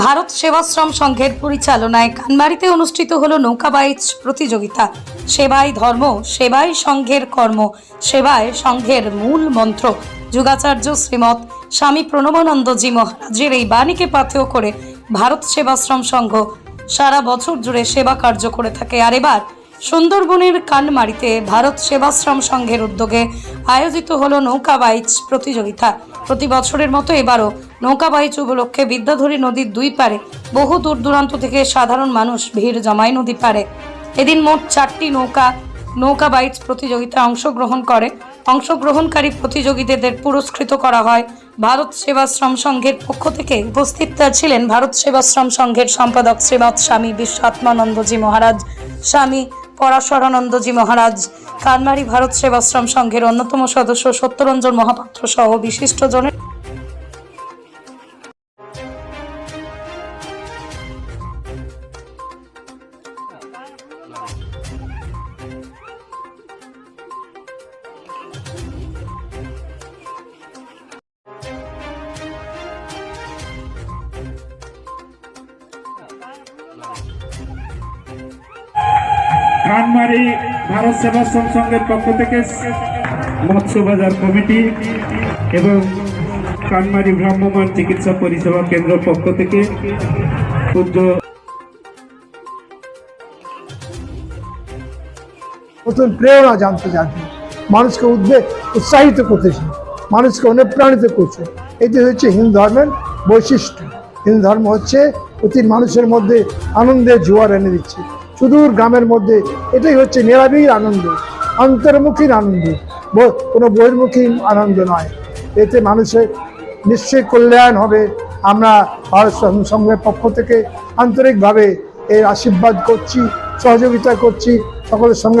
ভারত সেবাশ্রম সংঘের পরিচালনায় কানমারিতে অনুষ্ঠিত হলো নৌকা বাইচ প্রতিযোগিতা। সেবাই ধর্ম, সেবাই সংঘের কর্ম সেবায় সংঘের মূল মন্ত্র। যুগাচার্য শ্রীমৎ স্বামী প্রণবানন্দজি মহারাজের এই বাণীকে পাথেয় করে ভারত সেবাশ্রম সংঘ সারা বছর জুড়ে সেবা কার্য করে থাকে। আর এবার সুন্দরবনের কানমারিতে ভারত সেবাশ্রম সংঘের উদ্যোগে আয়োজিত হলো নৌকা বাইচ প্রতিযোগিতা। প্রতি বছরের মতো এবারও নৌকা বাইচ উপলক্ষে বিদ্যাধরী নদীর দুই পারে বহু দূর দূরান্ত থেকে সাধারণ মানুষ ভিড় জমায় নদী পারে এদিন মোট চারটি নৌকা নৌকা বাইচ প্রতিযোগিতায় অংশগ্রহণ করে। অংশগ্রহণকারী প্রতিযোগীদের পুরস্কৃত করা হয় ভারত সেবাশ্রম সংঘের পক্ষ থেকে। উপস্থিত ছিলেন ভারত সেবাশ্রম সংঘের সম্পাদক শ্রীমৎ স্বামী বিশ্বাত্মানন্দজি মহারাজ, স্বামী পরাশরানন্দজি মহারাজ কানমারি ভারত সেবাশ্রম সংঘের অন্যতম সদস্য সত্যরঞ্জন মহাপাত্র সহ বিশিষ্টজনের খানমারি ভারত সেবাশ্রম সংঘের পক্ষ থেকে মৎস্য বাজার কমিটি এবং কানমারি ভ্রাম্যমাণ চিকিৎসা পরিষেবা কেন্দ্র পক্ষ থেকে পূজ্য নতুন প্রেরণা জানতে জানতে মানুষকে উদ্বেগ, উৎসাহিত করতেছে মানুষকে অনুপ্রাণিত করছে এটি হচ্ছে হিন্দু ধর্মের বৈশিষ্ট্য। হিন্দু ধর্ম হচ্ছে প্রতি মানুষের মধ্যে আনন্দের জোয়ার এনে দিচ্ছে। সুদূর গ্রামের মধ্যে। এটাই হচ্ছে নিরাবির আনন্দ, অন্তর্মুখীন আনন্দ। কোনো বহির্মুখী আনন্দ নয়। এতে মানুষের নিশ্চয়ই কল্যাণ হবে। আমরা ভারত সংঘের পক্ষ থেকে আন্তরিকভাবে এর আশীর্বাদ করছি, সহযোগিতা করছি সকলের সঙ্গে।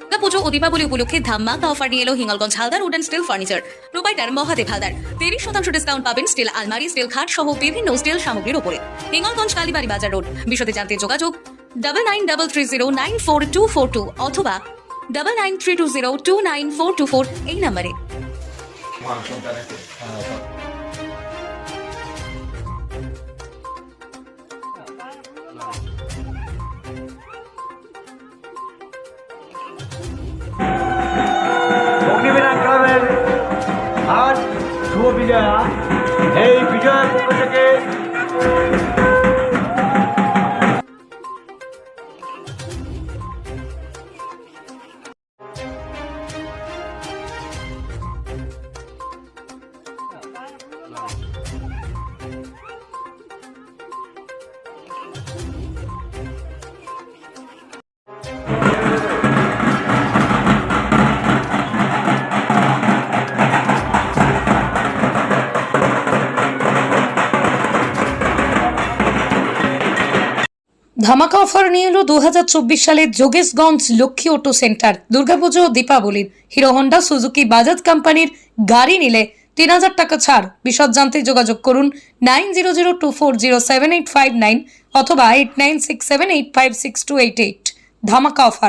দুর্গা পুজো ও উপলক্ষে ধাম্মাকা অফার নিয়ে এলো Hingalganj Haldar wooden steel furniture. Provider Mahadev Haldar তিরিশ শতাংশ ডিসকাউন্ট পাবেন স্টিল আলমারি স্টিল খাট সহ বিভিন্ন স্টিল সামগ্রীর উপরে। হিঙ্গলগঞ্জ কালীবাড়ি বাজার রোড, বিশদে জানতে যোগাযোগ double nine double three zero nine four two four two অথবা double nine three two zero two nine four two four এই নম্বরে। বঙ্গীবিনা ক্লাবের আজ শুভ এই বিজয়ের পক্ষ থেকে ধামাকা অফার নিয়ে এলো দু সালের যোগেশগঞ্জ লক্ষ্মী অটো সেন্টার। দুর্গাপুজো ও দীপাবলির। হিরো হন্ডা, সুজুকি, বাজাজ কোম্পানির গাড়ি নিলে তিন হাজার টাকা ছাড়। বিশদ জানতে যোগাযোগ করুন nine zero zero two four zero seven eight five nine অথবা eight nine six seven eight five six two eight eight. ধামাকা অফার।